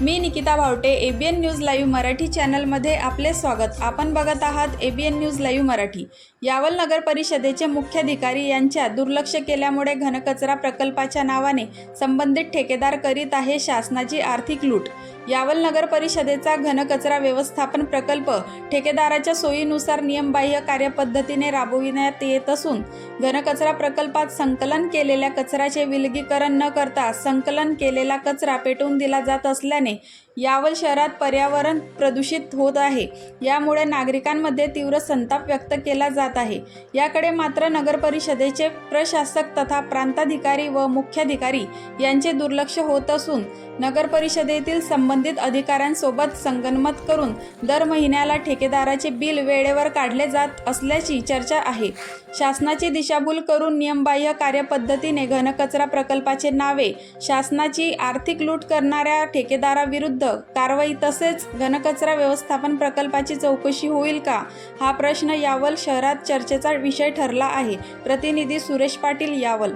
Me Nikita Bhavte A B N news live Marathi चॅनलमध्ये आपले स्वागत. आपण बघत आहात A B N news live Marathi. Yawal नगर परिषदेचे मुख्याधिकारी यांच्या दुर्लक्ष केल्यामुळे घनकचरा प्रकल्पाच्या नावाने संबंधित ठेकेदार करीत आहे शासनाची आर्थिक लूट. यावल नगर परिषदेचा घनकचरा व्यवस्थापन प्रकल्प ठेकेदाराच्या सोयीनुसार नियमबाह्य कार्यपद्धतीने राबविण्यात येत असून घनकचरा प्रकल्पात संकलन केलेल्या कचऱ्याचे विलगीकरण न करता संकलन केलेला कचरा पेटवून दिला जात असल्याने यावल शहरात पर्यावरण प्रदूषित होत आहे. यामुळे नागरिकांमध्ये तीव्र संताप व्यक्त केला जात आहे. याकडे मात्र नगरपरिषदेचे प्रशासक तथा प्रांताधिकारी व मुख्याधिकारी यांचे दुर्लक्ष होत असून नगरपरिषदेतील संबंधित अधिकाऱ्यांसोबत संगनमत करून दर महिन्याला ठेकेदाराचे बिल वेळेवर काढले जात असल्याची चर्चा आहे. शासनाची दिशाभूल करून नियमबाह्य कार्यपद्धतीने घनकचरा प्रकल्पाचे नावे शासनाची आर्थिक लूट करणाऱ्या ठेकेदाराविरुद्ध कारवाई तसेच घनकचरा व्यवस्थापन प्रकल्पाची चौकशी होईल का? हा प्रश्न यावल शहरात चर्चेचा विषय ठरला आहे. प्रतिनिधी सुरेश पाटील यावल